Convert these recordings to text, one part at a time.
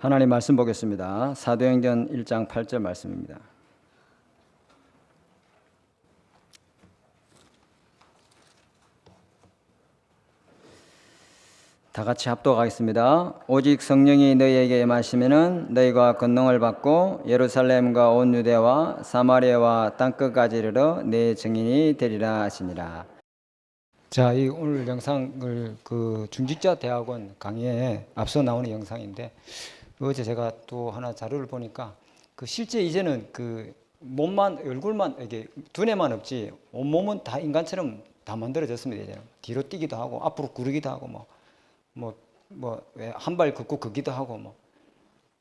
하나님 말씀 보겠습니다. 사도행전 1장 8절 말씀입니다. 다 같이 합독하겠습니다. 오직 성령이 너희에게 임하시면은 너희가 권능을 받고 예루살렘과 온 유대와 사마리아와 땅끝까지 이르러 내 증인이 되리라 하시니라. 자, 이 오늘 영상을 그 중직자 대학원 강의에 앞서 나오는 영상인데 어제 제가 또 하나 자료를 보니까 그 실제 이제는 그 몸만 얼굴만 이게 두뇌만 없지 온 몸은 다 인간처럼 다 만들어졌습니다. 이제 뒤로 뛰기도 하고 앞으로 구르기도 하고 뭐 뭐 뭐 한발 긋고 걷기도 하고 뭐.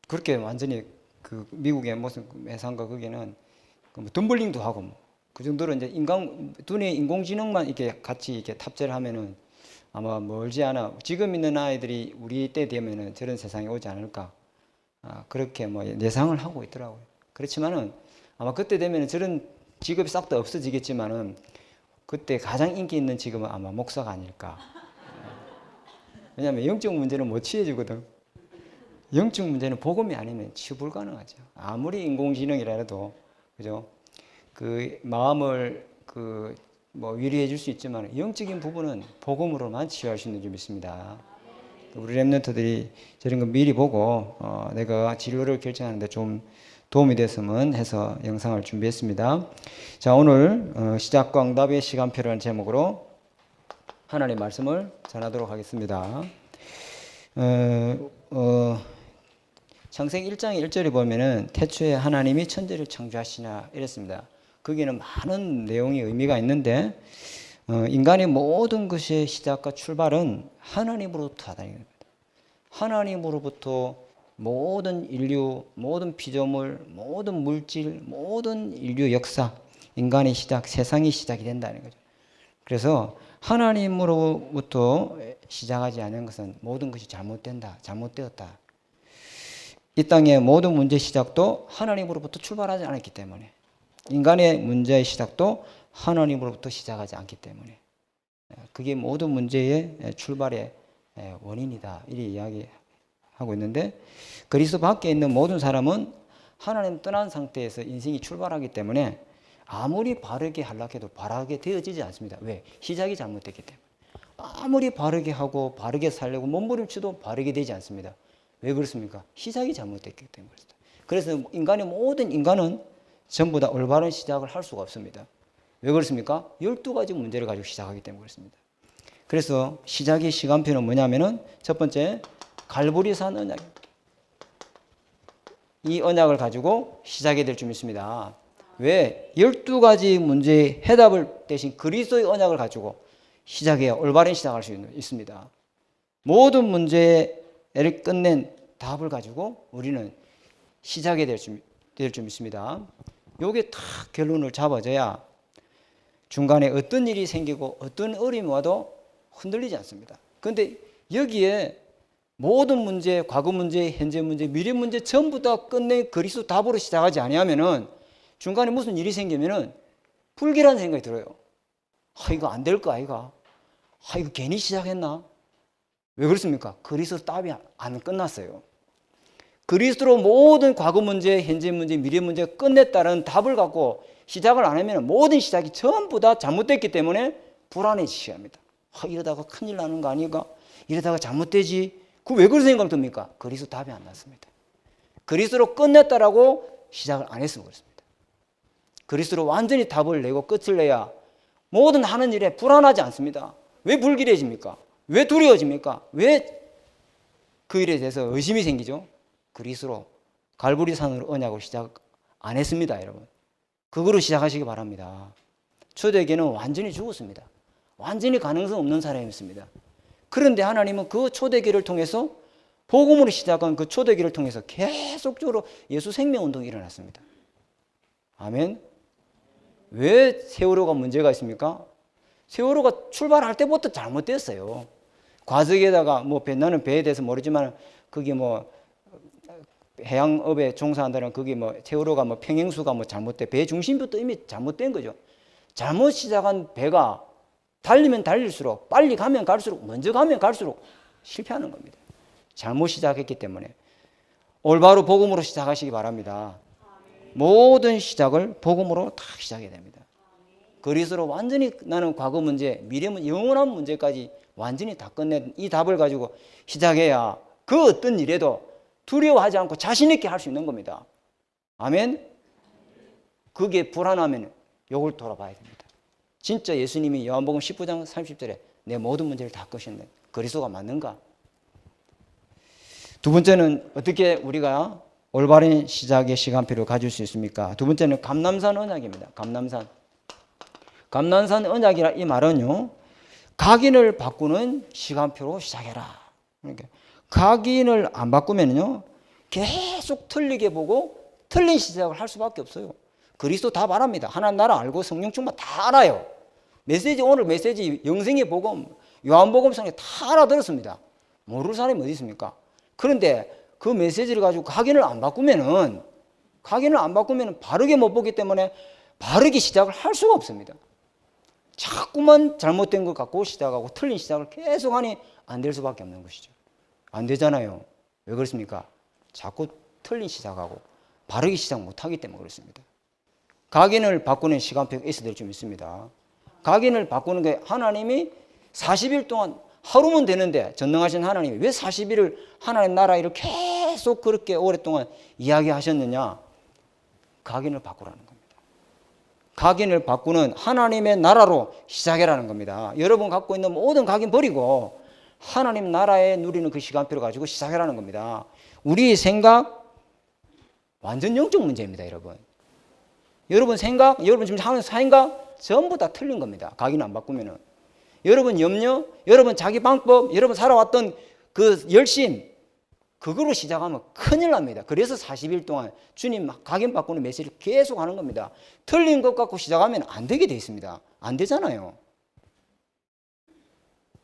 그렇게 완전히 그 미국의 무슨 해상가 거기는 그 뭐 덤블링도 하고 뭐. 그 정도로 이제 인간 두뇌 인공지능만 이렇게 같이 이렇게 탑재를 하면은 아마 멀지 않아. 지금 있는 아이들이 우리 때 되면은 저런 세상에 오지 않을까. 아, 그렇게 뭐 예상을 하고 있더라고요. 그렇지만은 아마 그때 되면은 저런 직업이 싹 다 없어지겠지만은 그때 가장 인기 있는 직업은 아마 목사가 아닐까. 왜냐하면 영적 문제는 못 치해주거든. 영적 문제는 복음이 아니면 치유 불가능하죠. 아무리 인공지능이라 해도 그죠? 그 마음을 그 뭐 위로해 줄 수 있지만 영적인 부분은 복음으로만 치유할 수 있는 줄 믿습니다. 우리 랩런트들이 저런 거 미리 보고 어, 내가 진로를 결정하는데 좀 도움이 됐으면 해서 영상을 준비했습니다. 자 오늘 어, 시작과 응답의 시간표라는 제목으로 하나님의 말씀을 전하도록 하겠습니다. 어, 어, 창세기 1장 1절에 보면은 태초에 하나님이 천지를 창조하시나 이랬습니다. 거기는 많은 내용이 의미가 있는데 어, 인간의 모든 것의 시작과 출발은 하나님으로부터 하다는 겁니다. 하나님으로부터 모든 인류, 모든 피조물, 모든 물질, 모든 인류 역사, 인간의 시작, 세상이 시작이 된다는 거죠. 그래서 하나님으로부터 시작하지 않은 것은 모든 것이 잘못된다, 잘못되었다. 이 땅의 모든 문제 시작도 하나님으로부터 출발하지 않았기 때문에 인간의 문제의 시작도 하나님으로부터 시작하지 않기 때문에 그게 모든 문제의 출발의 원인이다. 이렇게 이야기하고 있는데 그리스도 밖에 있는 모든 사람은 하나님 떠난 상태에서 인생이 출발하기 때문에 아무리 바르게 하려고 도 바르게 되어지지 않습니다. 왜? 시작이 잘못됐기 때문에. 아무리 바르게 하고 바르게 살려고 몸부림쳐도 바르게 되지 않습니다. 왜 그렇습니까? 시작이 잘못됐기 때문에 그렇습니다. 그래서 인간의 모든 인간은 전부 다 올바른 시작을 할 수가 없습니다. 왜 그렇습니까? 12가지 문제를 가지고 시작하기 때문에 그렇습니다. 그래서 시작의 시간표는 뭐냐면은 첫 번째 갈보리산 언약. 이 언약을 가지고 시작이 될 줄 믿습니다. 왜? 12가지 문제의 해답을 대신 그리스도의 언약을 가지고 시작해야 올바른 시작할 수 있습니다. 모든 문제를 끝낸 답을 가지고 우리는 시작이 될 줄, 믿습니다. 요게 다 결론을 잡아줘야 중간에 어떤 일이 생기고 어떤 어려움이 와도 흔들리지 않습니다. 그런데 여기에 모든 문제, 과거 문제, 현재 문제, 미래 문제 전부 다 끝내 그리스도 답으로 시작하지 아니하면은 중간에 무슨 일이 생기면은 불길한 생각이 들어요. 아 이거 안 될 거 아이가? 아 이거 괜히 시작했나? 왜 그렇습니까? 그리스도 답이 안 끝났어요. 그리스도로 모든 과거 문제, 현재 문제, 미래 문제 끝냈다는 답을 갖고 시작을 안 하면 모든 시작이 전부 다 잘못됐기 때문에 불안해지셔야 합니다. 아, 이러다가 큰일 나는 거 아닌가? 이러다가 잘못되지? 그 왜 그런 생각 듭니까? 그리스도 답이 안 났습니다. 그리스도로 끝냈다라고 시작을 안 했으면 그렇습니다. 그리스도로 완전히 답을 내고 끝을 내야 모든 하는 일에 불안하지 않습니다. 왜 불길해집니까? 왜 두려워집니까? 왜 그 일에 대해서 의심이 생기죠? 그리스로 갈보리산으로 언약을 시작 안 했습니다, 여러분. 그거로 시작하시기 바랍니다. 초대교회는 완전히 죽었습니다. 완전히 가능성 없는 사람이었습니다. 그런데 하나님은 그 초대교회를 통해서 복음으로 시작한 그 초대교회를 통해서 계속적으로 예수 생명 운동이 일어났습니다. 아멘. 왜 세월호가 문제가 있습니까? 세월호가 출발할 때부터 잘못됐어요. 과석에다가 뭐 배, 나는 배에 대해서 모르지만 그게 뭐 해양업에 종사한다는 그게 뭐 세월호가 뭐 평행수가 뭐 잘못돼 배 중심부터 이미 잘못된 거죠. 잘못 시작한 배가 달리면 달릴수록 빨리 가면 갈수록 먼저 가면 갈수록 실패하는 겁니다. 잘못 시작했기 때문에 올바로 복음으로 시작하시기 바랍니다. 모든 시작을 복음으로 다 시작해야 됩니다. 그리스로 완전히 나는 과거 문제, 미래 문제, 영원한 문제까지 완전히 다 끝낸 이 답을 가지고 시작해야 그 어떤 일에도 두려워하지 않고 자신 있게 할 수 있는 겁니다. 아멘. 그게 불안하면 요걸 돌아봐야 됩니다. 진짜 예수님이 요한복음 19장 30절에 내 모든 문제를 다 끄셨네. 그리스도가 맞는가? 두 번째는 어떻게 우리가 올바른 시작의 시간표를 가질 수 있습니까? 두 번째는 감남산 언약입니다. 감남산. 감남산 언약이라 이 말은요. 각인을 바꾸는 시간표로 시작해라. 그러니까 각인을 안 바꾸면요. 계속 틀리게 보고 틀린 시작을 할 수밖에 없어요. 그리스도 다 말합니다. 하나님 나라 알고 성령 충만 다 알아요. 메시지 오늘 메시지 영생의 복음 요한복음 성에 다 알아들었습니다. 모르는 사람이 어디 있습니까? 그런데 그 메시지를 가지고 각인을 안 바꾸면은 각인을 안 바꾸면 바르게 못 보기 때문에 바르게 시작을 할 수가 없습니다. 자꾸만 잘못된 것 갖고 시작하고 틀린 시작을 계속 하니 안 될 수밖에 없는 것이죠. 안 되잖아요. 왜 그렇습니까? 자꾸 틀린 시작하고 바르게 시작 못하기 때문에 그렇습니다. 각인을 바꾸는 시간표가 있어야 될 좀 있습니다. 각인을 바꾸는 게 하나님이 40일 동안 하루면 되는데 전능하신 하나님이 왜 40일을 하나님 나라 일을 계속 그렇게 오랫동안 이야기하셨느냐? 각인을 바꾸라는 겁니다. 각인을 바꾸는 하나님의 나라로 시작해라는 겁니다. 여러분 갖고 있는 모든 각인 버리고 하나님 나라에 누리는 그 시간표를 가지고 시작해라는 겁니다. 우리 생각 완전 영적 문제입니다, 여러분. 여러분 생각, 여러분 지금 하는 생각 전부 다 틀린 겁니다. 각인 안 바꾸면은. 여러분 염려, 여러분 자기 방법, 여러분 살아왔던 그 열심, 그거로 시작하면 큰일 납니다. 그래서 40일 동안 주님 각인 바꾸는 메시지를 계속 하는 겁니다. 틀린 것 갖고 시작하면 안 되게 돼 있습니다. 안 되잖아요.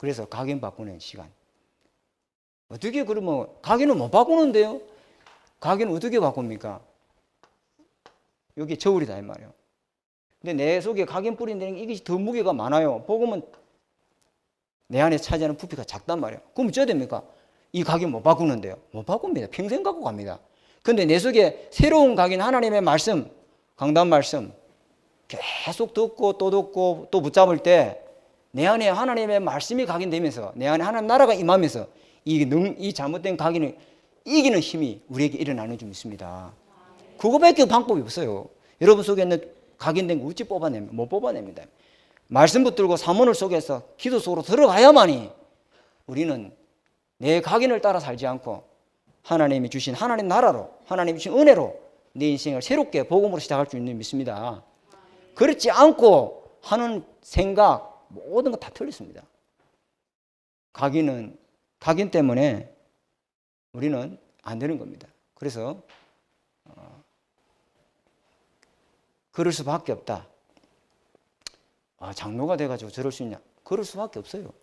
그래서 각인 바꾸는 시간. 어떻게 그러면 각인을 못 바꾸는데요? 각인을 어떻게 바꿉니까? 여기 저울이다 이 말이에요. 근데 내 속에 각인 뿌린다는 게 이것이 더 무게가 많아요. 복음은 내 안에 차지하는 부피가 작단 말이에요. 그럼 어쩌야 됩니까? 이 각인 못 바꾸는데요. 못 바꿉니다. 평생 갖고 갑니다. 근데 내 속에 새로운 각인 하나님의 말씀, 강단 말씀 계속 듣고 또 듣고 또 붙잡을 때 내 안에 하나님의 말씀이 각인되면서 내 안에 하나님 나라가 임하면서 이, 능, 이 잘못된 각인을 이기는 힘이 우리에게 일어나는 좀 있습니다. 그거밖에 방법이 없어요. 여러분 속에 있는 각인된 거 어찌 뽑아냅니까? 못 뽑아냅니다. 말씀 붙들고 사문을 속에서 기도 속으로 들어가야만이 우리는 내 각인을 따라 살지 않고 하나님이 주신 하나님 나라로 하나님이 주신 은혜로 내 인생을 새롭게 복음으로 시작할 수 있는 믿습니다. 그렇지 않고 하는 생각 모든 거 다 틀렸습니다. 각인은 각인 때문에 우리는 안 되는 겁니다. 그래서 어, 그럴 수밖에 없다. 아, 장로가 돼가지고 저럴 수 있냐? 그럴 수밖에 없어요.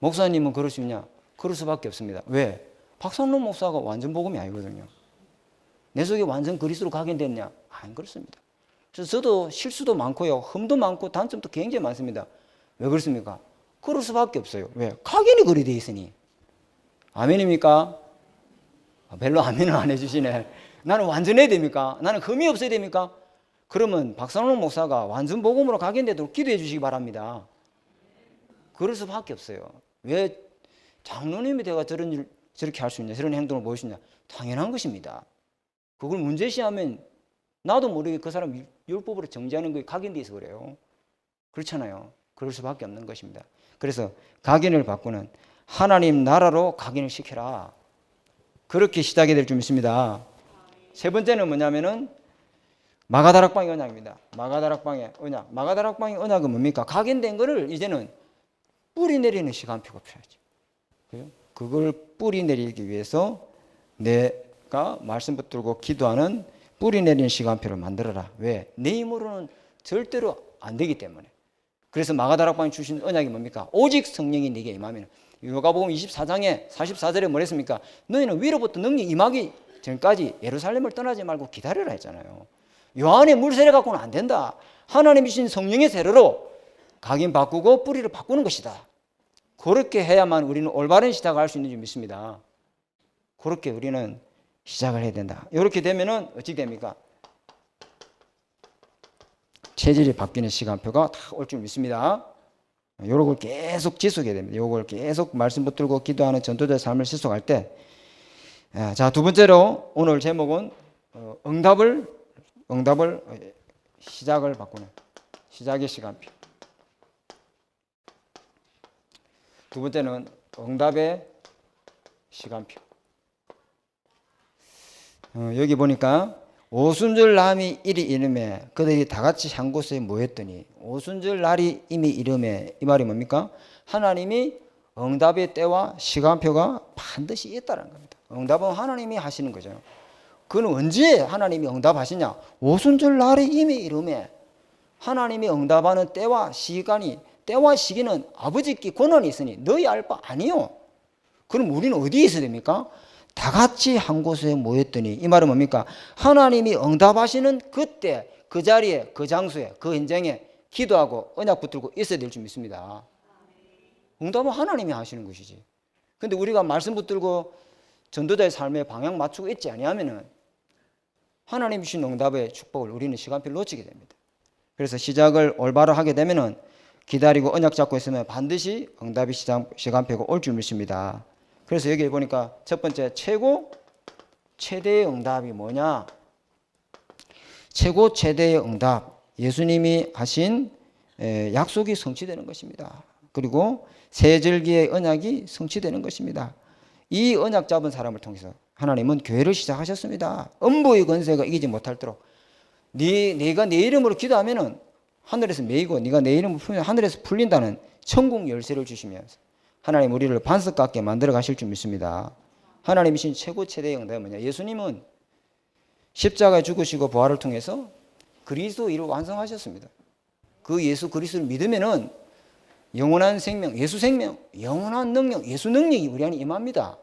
목사님은 그럴 수 있냐? 그럴 수밖에 없습니다. 왜? 박상론 목사가 완전 복음이 아니거든요. 내 속에 완전 그리스로 각인됐냐? 안 그렇습니다. 저도 실수도 많고요. 흠도 많고 단점도 굉장히 많습니다. 왜 그렇습니까? 그럴 수밖에 없어요. 왜? 각인이 그리 돼 있으니. 아멘입니까? 아, 별로 아멘을 안 해주시네. 나는 완전해야 됩니까? 나는 흠이 없어야 됩니까? 그러면 박상록 목사가 완전 복음으로 각인되도록 기도해 주시기 바랍니다. 그럴 수밖에 없어요. 왜 장로님이 내가 저런 일 저렇게 할 수 있냐, 저런 행동을 보일 수 있냐? 당연한 것입니다. 그걸 문제시하면 나도 모르게 그 사람 율법으로 정지하는 거에 각인돼 있어 그래요. 그렇잖아요. 그럴 수밖에 없는 것입니다. 그래서 각인을 바꾸는 하나님 나라로 각인을 시켜라. 그렇게 시작이 될 줄 믿습니다. 세 번째는 뭐냐면은 마가다락방의 언약입니다. 마가다락방의 언약. 마가다락방의 언약은 뭡니까? 각인된 거를 이제는 뿌리 내리는 시간 표가 필요하죠. 그죠? 그걸 뿌리 내리기 위해서 내가 말씀 붙들고 기도하는 뿌리 내리는 시간표를 만들어라. 왜? 내 힘으로는 절대로 안 되기 때문에. 그래서 마가다락방이 주신 언약이 뭡니까? 오직 성령이 내게 임하면 요가복음 24장에 44절에 뭐랬습니까? 너희는 위로부터 능력 임하기 전까지 예루살렘을 떠나지 말고 기다려라 했잖아요. 요한의 물세례 갖고는 안 된다. 하나님이 주신 성령의 세례로 각인 바꾸고 뿌리를 바꾸는 것이다. 그렇게 해야만 우리는 올바른 시작을 할 수 있는 줄 믿습니다. 그렇게 우리는 시작을 해야 된다. 이렇게 되면은 어찌 됩니까? 체질이 바뀌는 시간표가 다 올 줄 믿습니다. 요걸 계속 지속해야 됩니다. 요걸 계속 말씀 붙들고 기도하는 전도자의 삶을 지속할 때, 아, 자, 두 번째로 오늘 제목은 어, 응답을, 응답을, 어, 시작을 바꾸는, 시작의 시간표. 두 번째는 응답의 시간표. 어, 여기 보니까 오순절 남이 이리 이름에 그들이 다 같이 한 곳에 모였더니 오순절 날이 이미 이름에 이 말이 뭡니까? 하나님이 응답의 때와 시간표가 반드시 있다는 겁니다. 응답은 하나님이 하시는 거죠. 그는 언제 하나님이 응답하시냐? 오순절 날이 이미 이름에 하나님이 응답하는 때와 시간이 때와 시기는 아버지께 권한이 있으니 너희 알 바 아니요. 그럼 우리는 어디에 있어야 됩니까? 다 같이 한 곳에 모였더니 이 말은 뭡니까? 하나님이 응답하시는 그때 그 자리에 그 장소에 그 현장에 기도하고 언약 붙들고 있어야 될 줄 믿습니다. 응답은 하나님이 하시는 것이지. 근데 우리가 말씀 붙들고 전도자의 삶에 방향 맞추고 있지 아니하면은 하나님 주신 응답의 축복을 우리는 시간표를 놓치게 됩니다. 그래서 시작을 올바로 하게 되면은 기다리고 언약 잡고 있으면 반드시 응답이 시간표가 올 줄 믿습니다. 그래서 여기 보니까 첫 번째 최고 최대의 응답이 뭐냐? 최고 최대의 응답 예수님이 하신 에, 약속이 성취되는 것입니다. 그리고 세절기의 언약이 성취되는 것입니다. 이 언약 잡은 사람을 통해서 하나님은 교회를 시작하셨습니다. 음부의 권세가 이기지 못할도록 네 네가 내 이름으로 기도하면은 하늘에서 매이고 네가 내 이름을 풀면 하늘에서 풀린다는 천국 열쇠를 주시면서 하나님 우리를 반석 같게 만들어 가실 줄 믿습니다. 하나님이신 최고 최대의 응답은 뭐냐? 예수님은 십자가에 죽으시고 부활을 통해서 그리스도 일을 완성하셨습니다. 그 예수 그리스도를 믿으면은 영원한 생명, 예수 생명, 영원한 능력, 예수 능력이 우리 안에 임합니다.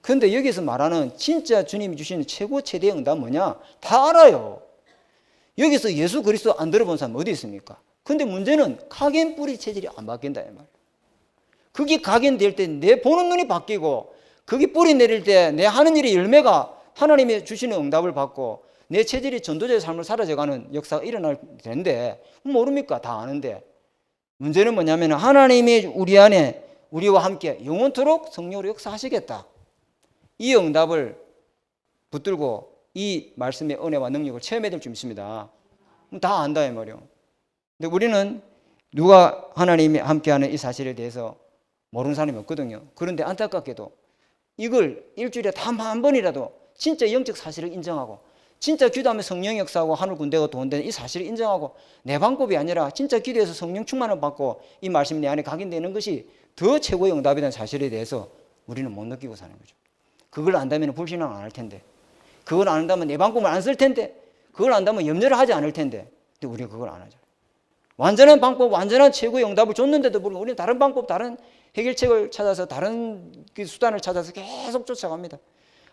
그런데 여기서 말하는 진짜 주님이 주시는 최고 최대의 응답은 뭐냐? 다 알아요. 여기서 예수 그리스도 안 들어본 사람 어디 있습니까? 근데 문제는 각인 뿌리 체질이 안 바뀐다 이 말. 그게 각인될 때 내 보는 눈이 바뀌고 그게 뿌리 내릴 때 내 하는 일의 열매가 하나님이 주시는 응답을 받고 내 체질이 전도자의 삶을 사라져가는 역사가 일어날 텐데 모릅니까? 다 아는데 문제는 뭐냐면 하나님이 우리 안에 우리와 함께 영원토록 성령으로 역사하시겠다. 이 응답을 붙들고 이 말씀의 은혜와 능력을 체험해야 될 줄 믿습니다. 다 안다 이 말이요. 근데 우리는 누가 하나님이 함께하는 이 사실에 대해서 모르는 사람이 없거든요. 그런데 안타깝게도 이걸 일주일에 단 한 번이라도 진짜 영적 사실을 인정하고 진짜 기도하면 성령 역사하고 하늘 군대가 도운다는 이 사실을 인정하고 내 방법이 아니라 진짜 기도해서 성령 충만을 받고 이 말씀이 내 안에 각인되는 것이 더 최고의 응답이라는 사실에 대해서 우리는 못 느끼고 사는 거죠. 그걸 안다면 불신앙 안 할 텐데 그걸 안다면 내 방법을 안 쓸 텐데 그걸 안다면 염려를 하지 않을 텐데 근데 우리가 그걸 안 하죠. 완전한 방법, 완전한 최고의 응답을 줬는데도 불구하고 우리는 다른 방법, 다른 해결책을 찾아서 다른 그 수단을 찾아서 계속 쫓아갑니다.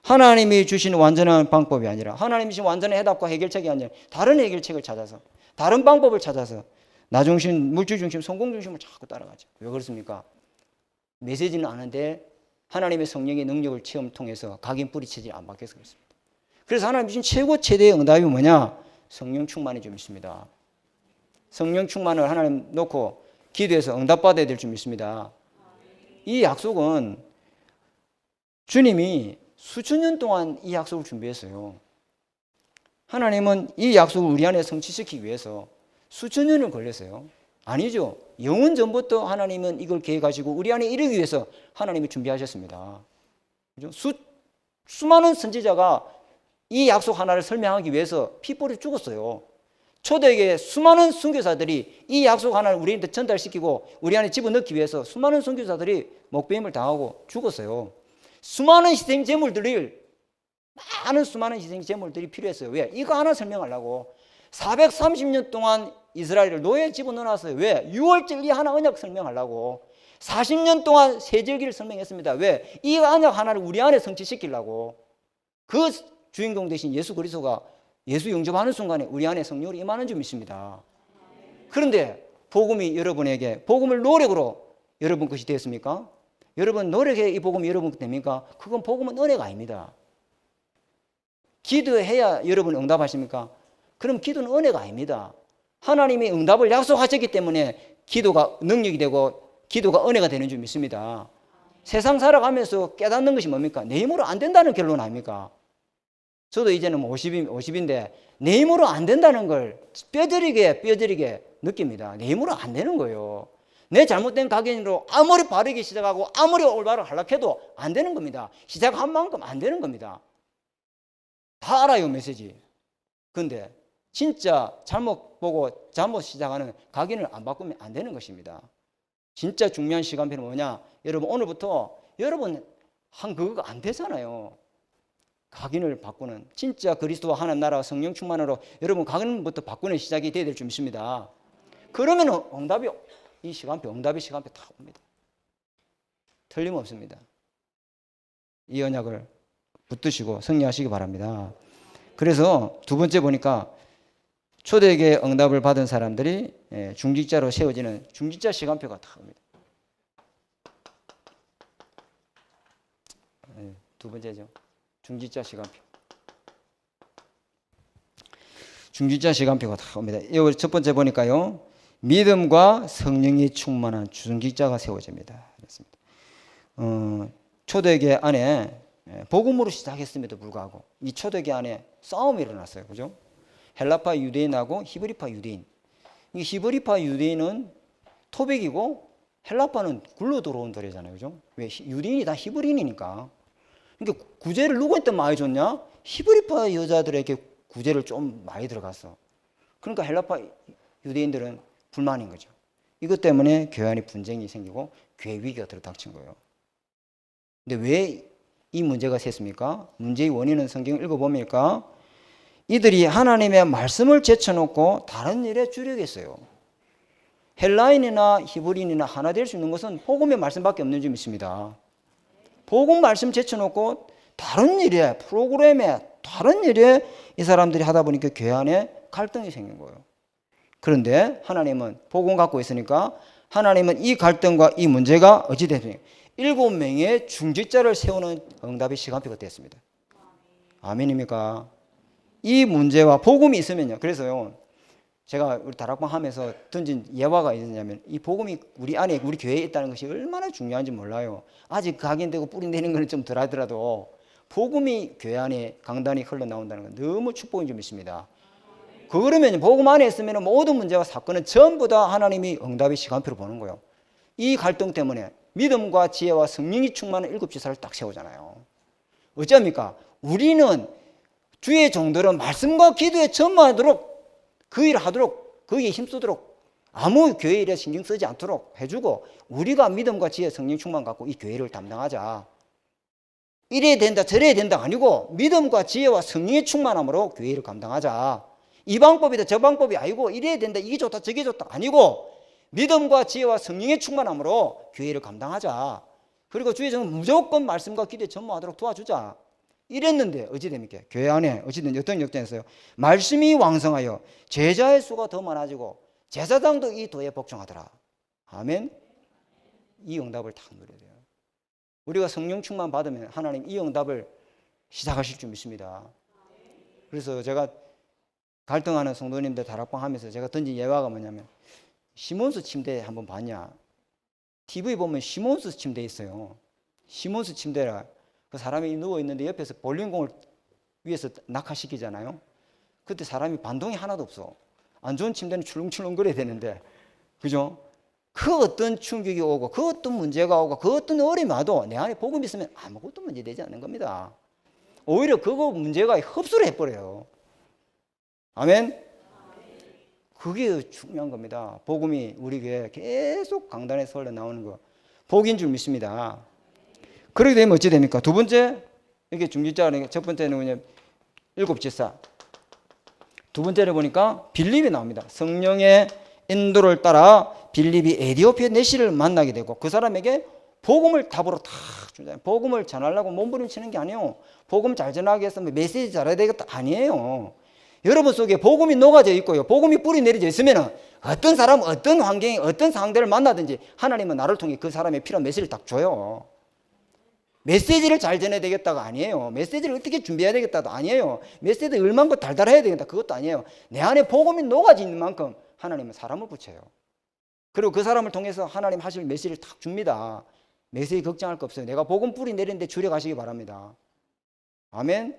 하나님이 주신 완전한 방법이 아니라 하나님이 주신 완전한 해답과 해결책이 아니라 다른 해결책을 찾아서 다른 방법을 찾아서 나 중심, 물질 중심, 성공 중심을 자꾸 따라가죠. 왜 그렇습니까? 메시지는 아는데 하나님의 성령의 능력을 체험 통해서 각인 뿌리채지 안 바뀌어서 그렇습니다. 그래서 하나님 주신 최고 최대의 응답이 뭐냐? 성령 충만이 좀 있습니다. 성령 충만을 하나님 놓고 기도해서 응답받아야 될 줄 믿습니다. 이 약속은 주님이 수천 년 동안 이 약속을 준비했어요. 하나님은 이 약속을 우리 안에 성취시키기 위해서 수천 년을 걸렸어요. 아니죠. 영원 전부터 하나님은 이걸 계획하시고 우리 안에 이르기 위해서 하나님이 준비하셨습니다. 그죠? 수, 수많은 선지자가 이 약속 하나를 설명하기 위해서 피볼이 죽었어요. 초대에 수많은 선교사들이 이 약속 하나를 우리한테 전달시키고 우리 안에 집어넣기 위해서 수많은 선교사들이 목배임을 당하고 죽었어요. 수많은 희생 제물들이 많은 수많은 희생 제물들이 필요했어요. 왜? 이거 하나 설명하려고 430년 동안 이스라엘을 노예 집어넣어놨어요. 왜? 6월절 이 하나 언약 설명하려고 40년 동안 세절기를 설명했습니다. 왜? 이 언약 하나를 우리 안에 성취시키려고 그 주인공 대신 예수 그리스도가 예수 영접하는 순간에 우리 안에 성령이 임하는 줄 믿습니다. 그런데 복음이 여러분에게 복음을 노력으로 여러분 것이 되었습니까? 여러분 노력해 이 복음이 여러분 됩니까? 그건 복음은 은혜가 아닙니다. 기도해야 여러분 응답하십니까? 그럼 기도는 은혜가 아닙니다. 하나님이 응답을 약속하셨기 때문에 기도가 능력이 되고 기도가 은혜가 되는 줄 믿습니다. 세상 살아가면서 깨닫는 것이 뭡니까? 내 힘으로 안 된다는 결론 아닙니까? 저도 이제는 뭐 50인, 50인데 내 힘으로 안 된다는 걸 뼈저리게 뼈저리게 느낍니다. 내 힘으로 안 되는 거예요. 내 잘못된 각인으로 아무리 바르게 시작하고 아무리 올바로 하락해도 안 되는 겁니다. 시작한 만큼 안 되는 겁니다. 다 알아요, 메시지. 근데 진짜 잘못 보고 잘못 시작하는 각인을 안 바꾸면 안 되는 것입니다. 진짜 중요한 시간표는 뭐냐? 여러분 오늘부터 여러분 한 그거가 안 되잖아요. 각인을 바꾸는 진짜 그리스도와 하나님 나라 성령 충만으로 여러분 각인부터 바꾸는 시작이 되어야 될 줄 믿습니다. 그러면 응답이 이 시간표 응답의 시간표 다 옵니다. 틀림없습니다. 이 언약을 붙드시고 승리하시기 바랍니다. 그래서 두 번째 보니까 초대교회 응답을 받은 사람들이 예, 중직자로 세워지는 중직자 시간표가 다 옵니다. 예, 두 번째죠. 중직자 시간표. 중직자 시간표가 다 옵니다. 이거 첫 번째 보니까요. 믿음과 성령이 충만한 중직자가 세워집니다. 그렇습니다. 어, 초대교회 안에 예, 복음으로 시작했음에도 불구하고 이 초대교회 안에 싸움이 일어났어요. 그죠? 헬라파 유대인하고 히브리파 유대인. 이 히브리파 유대인은 토백이고 헬라파는 굴러 들어온 돌이잖아요. 그죠? 왜 히- 유대인이 다 히브리인이니까. 그러니까 구제를 누구한테 많이 줬냐? 히브리파 여자들에게 구제를 좀 많이 들어갔어. 그러니까 헬라파 유대인들은 불만인 거죠. 이것 때문에 교회 안에 분쟁이 생기고 교회 위기가 들어닥친 거예요. 근데 왜 이 문제가 샜습니까? 문제의 원인은 성경을 읽어보니까 이들이 하나님의 말씀을 제쳐놓고 다른 일에 주력했어요. 헬라인이나 히브리인이나 하나 될 수 있는 것은 복음의 말씀밖에 없는 줄 믿습니다. 복음 말씀 제쳐놓고 다른 일에 프로그램에 다른 일에 이 사람들이 하다 보니까 교회 안에 갈등이 생긴 거예요. 그런데 하나님은 복음 갖고 있으니까 하나님은 이 갈등과 이 문제가 어찌 됐습니까? 일곱 명의 중직자를 세우는 응답의 시간표가 됐습니다. 아멘입니까? 이 문제와 복음이 있으면요. 그래서요. 제가 우리 다락방 하면서 던진 예화가 있냐면 이 복음이 우리 안에 우리 교회에 있다는 것이 얼마나 중요한지 몰라요. 아직 각인되고 뿌리 내는 것은 좀 덜하더라도 복음이 교회 안에 강단이 흘러나온다는 건 너무 축복인 줄 믿습니다. 그러면 복음 안에 있으면 모든 문제와 사건은 전부 다 하나님이 응답의 시간표로 보는 거예요. 이 갈등 때문에 믿음과 지혜와 성령이 충만한 일곱 지사를 딱 세우잖아요. 어찌합니까? 우리는 주의 종들은 말씀과 기도에 전무하도록 그 일을 하도록 거기에 힘쓰도록 아무 교회 일에 신경 쓰지 않도록 해주고 우리가 믿음과 지혜 성령 충만 갖고 이 교회를 담당하자. 이래야 된다 저래야 된다 아니고 믿음과 지혜와 성령의 충만함으로 교회를 감당하자. 이 방법이다 저 방법이 아니고 이래야 된다 이게 좋다 저게 좋다 아니고 믿음과 지혜와 성령의 충만함으로 교회를 감당하자. 그리고 주의 종은 무조건 말씀과 기도에 전무하도록 도와주자. 이랬는데 어찌 됩니까? 교회 안에 어찌든 어떤 역전에서요. 말씀이 왕성하여 제자의 수가 더 많아지고 제사장도 이 도에 복종하더라. 아멘. 이 응답을 다 누려야 돼요. 우리가 성령 충만 받으면 하나님 이 응답을 시작하실 줄 믿습니다. 그래서 제가 갈등하는 성도님들 다락방 하면서 제가 던진 예화가 뭐냐면 시몬스 침대 한번 봤냐? TV 보면 시몬스 침대 있어요. 시몬스 침대라 그 사람이 누워 있는데 옆에서 볼링공을 위에서 낙하시키잖아요. 그때 사람이 반동이 하나도 없어. 안 좋은 침대는 출렁출렁 거려야 되는데, 그죠? 그 어떤 충격이 오고, 그 어떤 문제가 오고, 그 어떤 어려움이 와도 내 안에 복음이 있으면 아무것도 문제되지 않는 겁니다. 오히려 그거 문제가 흡수를 해버려요. 아멘? 그게 중요한 겁니다. 복음이 우리 교회에 계속 강단에서 흘러 나오는 거. 복인 줄 믿습니다. 그렇게 되면 어찌 됩니까? 두 번째, 이게 중직자가 첫 번째는 그냥 일곱 지사. 두 번째를 보니까 빌립이 나옵니다. 성령의 인도를 따라 빌립이 에디오피아 내시를 만나게 되고 그 사람에게 복음을 답으로 다 주잖아요. 복음을 전하려고 몸부림치는 게 아니에요. 복음 잘 전하기 위해서 뭐 메시지 잘해야 되겠다 아니에요. 여러분 속에 복음이 녹아져 있고요. 복음이 뿌리 내려져 있으면 어떤 사람, 어떤 환경에 어떤 상대를 만나든지 하나님은 나를 통해 그 사람의 필요한 메시지를 딱 줘요. 메시지를 잘 전해야 되겠다가 아니에요. 메시지를 어떻게 준비해야 되겠다도 아니에요. 메시지 얼만큼 달달해야 되겠다 그것도 아니에요. 내 안에 복음이 녹아져 있는 만큼 하나님은 사람을 붙여요. 그리고 그 사람을 통해서 하나님 하실 메시지를 탁 줍니다. 메시지 걱정할 거 없어요. 내가 복음 뿌리 내리는데 줄여가시기 바랍니다. 아멘.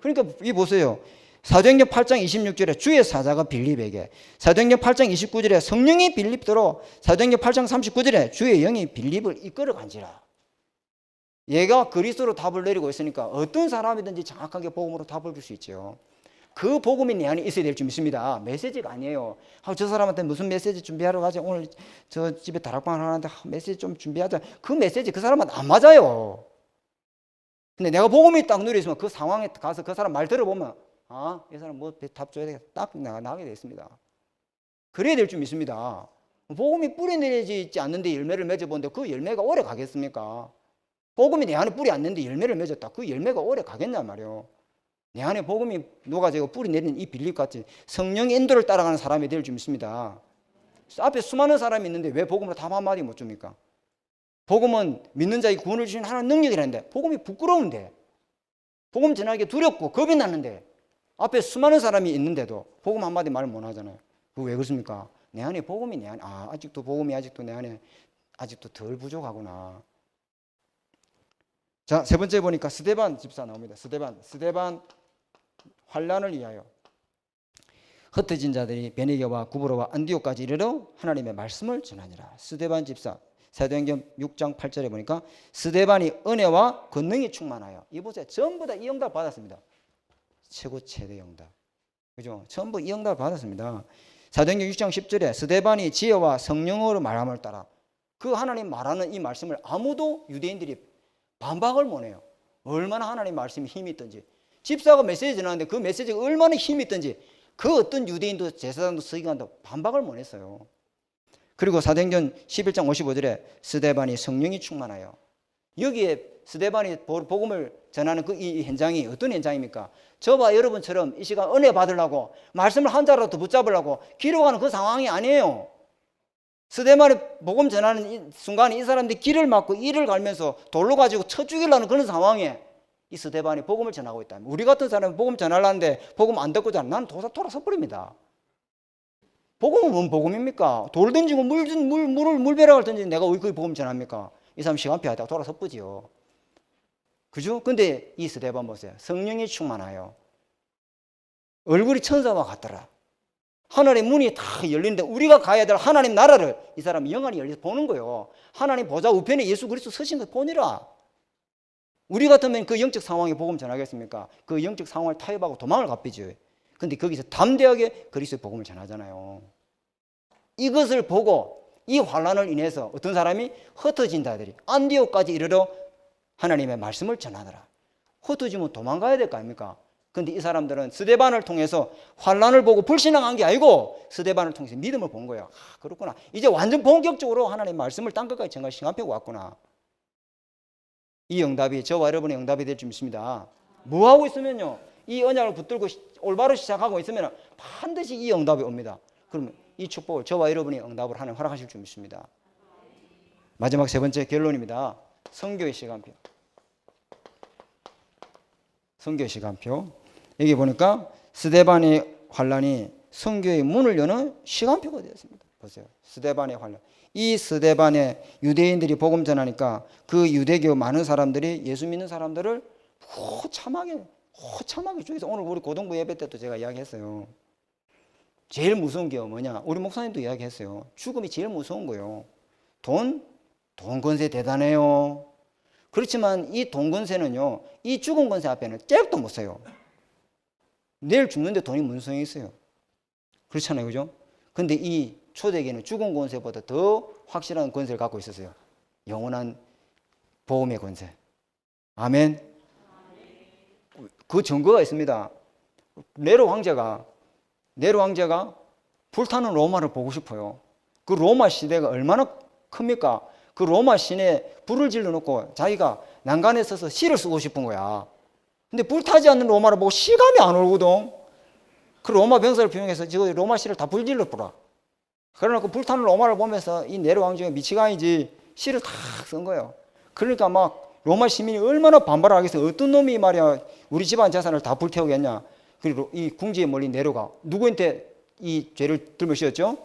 그러니까 이 보세요. 사도행전 8장 26절에 주의 사자가 빌립에게 사도행전 8장 29절에 성령이 빌립도로 사도행전 8장 39절에 주의 영이 빌립을 이끌어 간지라. 얘가 그리스도로 답을 내리고 있으니까 어떤 사람이든지 정확하게 복음으로 답을 줄 수 있죠. 그 복음이 내 안에 있어야 될 줄 믿습니다. 메시지가 아니에요. 아, 저 사람한테 무슨 메시지 준비하러 가지? 오늘 저 집에 다락방 하는데 아, 메시지 좀 준비하자. 그 메시지 그 사람한테 안 맞아요. 근데 내가 복음이 딱 누리있으면 그 상황에 가서 그 사람 말 들어보면 아, 이 사람 뭐 답 줘야 되겠다. 딱 내가 나게 돼 있습니다. 그래야 될 줄 믿습니다. 복음이 뿌리 내리지 않는데 열매를 맺어보는데 그 열매가 오래 가겠습니까? 복음이 내 안에 뿌리 안 내는데 열매를 맺었다. 그 열매가 오래 가겠냐 말이요. 내 안에 복음이 녹아지고 뿌리 내리는 이 빌립 같이 성령의 인도를 따라가는 사람이 될 줄 믿습니다. 앞에 수많은 사람이 있는데 왜 복음으로 답 한마디 못 줍니까? 복음은 믿는 자에게 구원을 주신 하나님 능력이라는데 복음이 부끄러운데 복음 전하기 두렵고 겁이 나는데 앞에 수많은 사람이 있는데도 복음 한마디 말못 하잖아요. 그거 왜 그렇습니까? 내 안에 복음이 내 안에 아 아직도 복음이 아직도 내 안에 아직도 덜 부족하구나. 자, 세 번째 보니까 스데반 집사 나옵니다. 스데반. 스데반 환란을 위하여 흩어진 자들이 베네게와 구브로와 안디오까지 이르러 하나님의 말씀을 전하니라. 스데반 집사. 사도행전 6장 8절에 보니까 스데반이 은혜와 권능이 충만하여 이 보세요. 전부 다이 응답 받았습니다. 최고 최대 응답. 그죠? 전부 이 응답을 받았습니다. 사도행전 6장 10절에 스데반이 지혜와 성령으로 말함을 따라 그 하나님 말하는 이 말씀을 아무도 유대인들이 반박을 못 해요. 얼마나 하나님 말씀이 힘이 있든지. 집사가 메시지 전하는데 그 메시지가 얼마나 힘이 있든지 그 어떤 유대인도 제사장도 서기관도 반박을 못 했어요. 그리고 사도행전 11장 55절에 스데반이 성령이 충만하여 여기에 스데반이 보- 복음을 전하는 그 이 현장이 어떤 현장입니까? 저와 여러분처럼 이 시간 은혜 받으려고 말씀을 한 자라도 붙잡으려고 기록하는 그 상황이 아니에요. 스데반이 복음 전하는 이 순간에 이 사람들이 길을 막고 이를 갈면서 돌로 가지고 쳐 죽이려는 그런 상황에 이 스데반이 복음을 전하고 있다. 우리 같은 사람은 복음 전하려는데 복음 안 듣고 잘 나는 도사 돌아서 버립니다. 복음은 뭔 복음입니까? 돌 던지고 물, 든- 물, 물을 물벼락을 던지는 내가 왜그 복음 전합니까? 이 사람 시간 피하다가 돌아서 뿌지요. 그죠? 근데 이 스데반 보세요. 성령이 충만하여 얼굴이 천사와 같더라. 하늘의 문이 다 열리는데 우리가 가야 될 하나님 나라를 이 사람이 영안이 열려서 보는 거예요. 하나님 보좌 우편에 예수 그리스도 서신 거 보니라. 우리 같으면 그 영적 상황에 복음 전하겠습니까? 그 영적 상황을 타협하고 도망을 갑비죠. 근데 거기서 담대하게 그리스도의 복음을 전하잖아요. 이것을 보고 이 환란을 인해서 어떤 사람이 흩어진 자들이 안디오까지 이르러 하나님의 말씀을 전하더라. 흩어지면 도망가야 될 거 아닙니까? 근데 이 사람들은 스데반을 통해서 환란을 보고 불신앙한 게 아니고 스데반을 통해서 믿음을 본 거예요. 아, 그렇구나. 이제 완전 본격적으로 하나님의 말씀을 땅 끝까지 전갈 시간 펴고 왔구나. 이 응답이 저와 여러분의 응답이 될 줄 믿습니다. 뭐 하고 있으면요. 이 언약을 붙들고 시- 올바로 시작하고 있으면 반드시 이 응답이 옵니다. 그러면 이 축복을 저와 여러분이 응답을 하는 허락하실 줄 믿습니다. 마지막 세 번째 결론입니다. 성교의 시간표. 성교의 시간표. 여기 보니까 스데반의 환란이 성교의 문을 여는 시간표가 되었습니다. 보세요. 스데반의 환란. 이 스데반의 유대인들이 복음 전하니까 그 유대교 많은 사람들이 예수 믿는 사람들을 호참하게 호참하게 죽여서 오늘 우리 고등부 예배 때도 제가 이야기했어요. 제일 무서운 게 뭐냐? 우리 목사님도 이야기했어요. 죽음이 제일 무서운 거예요. 돈, 돈 권세 대단해요. 그렇지만 이돈 권세는요, 이 죽은 권세 앞에는 짝도 못 써요. 내일 죽는데 돈이 무슨 소용이 있어요? 그렇잖아요, 그죠? 근데 이 초대기는 죽은 권세보다 더 확실한 권세를 갖고 있었어요. 영원한 보험의 권세. 아멘. 그 증거가 있습니다. 네로 황제가 네로 황제가 불타는 로마를 보고 싶어요. 그 로마 시대가 얼마나 큽니까? 그 로마 시내에 불을 질러 놓고 자기가 난간에 서서 시를 쓰고 싶은 거야. 근데 불타지 않는 로마를 보고 시감이 안 오거든. 그 로마 병사를 비용해서 지금 로마 시를 다 불질러 뿌라. 그러나 불타는 로마를 보면서 이 네로 왕중의 미치광이지 시를 다 쓴 거예요. 그러니까 막 로마 시민이 얼마나 반발을 하겠어. 어떤 놈이 말이야 우리 집안 재산을 다 불태우겠냐. 그리고 이 궁지에 멀리 내려가 누구한테 이 죄를 들며 씌웠죠?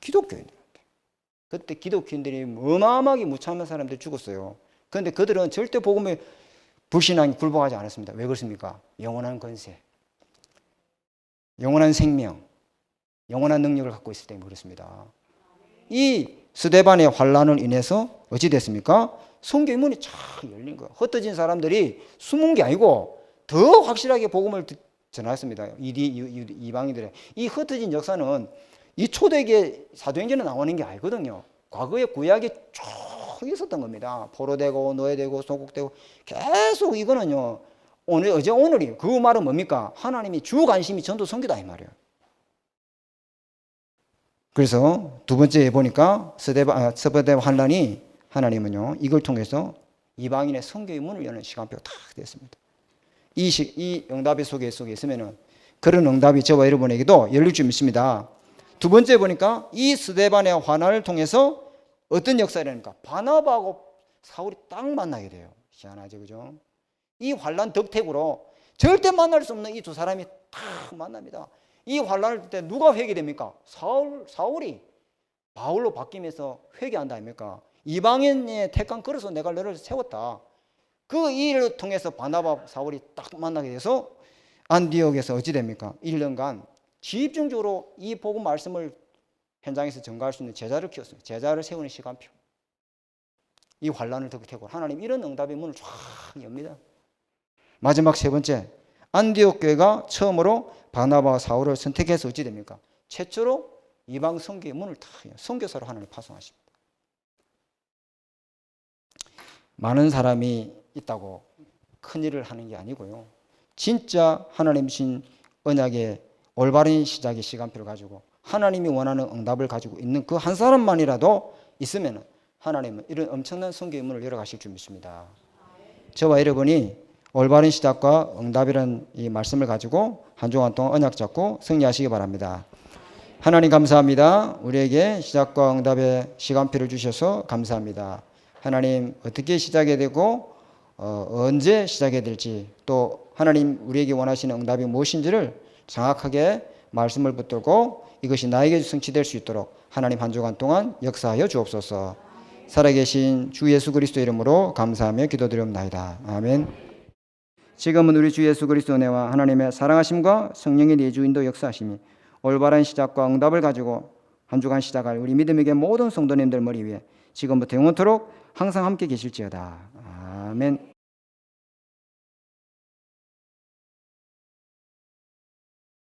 기독교인들한테. 그때 기독교인들이 어마어마하게 무참한 사람들 죽었어요. 그런데 그들은 절대 복음에 불신앙이 굴복하지 않았습니다. 왜 그렇습니까? 영원한 권세, 영원한 생명, 영원한 능력을 갖고 있을 때문에 그렇습니다. 이 스데반의 환란을 인해서 어찌 됐습니까? 성경의 문이 쫙 열린 거예요. 흩어진 사람들이 숨은 게 아니고 더 확실하게 복음을 이- 이방인들의 이 흩어진 역사는 이 초대계 사도행전에 나오는 게 아니거든요. 과거에 구약이 쭉 있었던 겁니다. 포로되고 노예되고 소국되고 계속 이거는요. 오늘 어제 오늘이 그 말은 뭡니까? 하나님이 주 관심이 전도 선교다 이 말이에요. 그래서 두 번째 보니까 스데바 아, 스데바 환란이 하나님은요 이걸 통해서 이방인의 선교의 문을 여는 시간표가 딱 됐습니다. 이, 시, 이 응답의 속에 속에 있으면은 그런 응답이 저와 여러분에게도 열릴 줄 믿습니다. 두 번째 보니까 이 스데반의 환란을 통해서 어떤 역사가 일어납니까? 바나바하고 사울이 딱 만나게 돼요. 희한하죠, 그죠? 이 환란 덕택으로 절대 만날 수 없는 이 두 사람이 딱 만납니다. 이 환란을 때 누가 회개됩니까? 사울 사울이 바울로 바뀌면서 회개한다 아닙니까? 이방인의 택한 그릇으로 내가 너를 세웠다. 그 일을 통해서 바나바 사울이 딱 만나게 돼서 안디옥에서 어찌 됩니까? 1년간 집중적으로 이 복음 말씀을 현장에서 전가할 수 있는 제자를 키웠어요. 제자를 세우는 시간표. 이 환란을 덕택으로 하나님 이런 응답의 문을 쫙 엽니다. 마지막 세 번째 안디옥 교회가 처음으로 바나바와 사울을 선택해서 어찌 됩니까? 최초로 이방 선교의 문을 다. 선교사로 하나님 파송하십니다. 많은 사람이 있다고 큰 일을 하는 게 아니고요. 진짜 하나님 신 언약의 올바른 시작의 시간표를 가지고 하나님이 원하는 응답을 가지고 있는 그 한 사람만이라도 있으면 하나님은 이런 엄청난 선교의 문을 열어가실 줄 믿습니다. 저와 여러분이 올바른 시작과 응답이라는 이 말씀을 가지고 한 주간 동안 언약 잡고 승리하시기 바랍니다. 하나님 감사합니다. 우리에게 시작과 응답의 시간표를 주셔서 감사합니다. 하나님 어떻게 시작해야 되고 어, 언제 시작해야 될지 또 하나님 우리에게 원하시는 응답이 무엇인지를 정확하게 말씀을 붙들고 이것이 나에게 성취될 수 있도록 하나님 한 주간 동안 역사하여 주옵소서. 살아계신 주 예수 그리스도 이름으로 감사하며 기도드리옵나이다. 아멘. 지금은 우리 주 예수 그리스도 은혜와 하나님의 사랑하심과 성령의 내주인도 역사하심이 올바른 시작과 응답을 가지고 한 주간 시작할 우리 믿음에게 모든 성도님들 머리 위에 지금부터 영원토록 항상 함께 계실지어다. 아멘.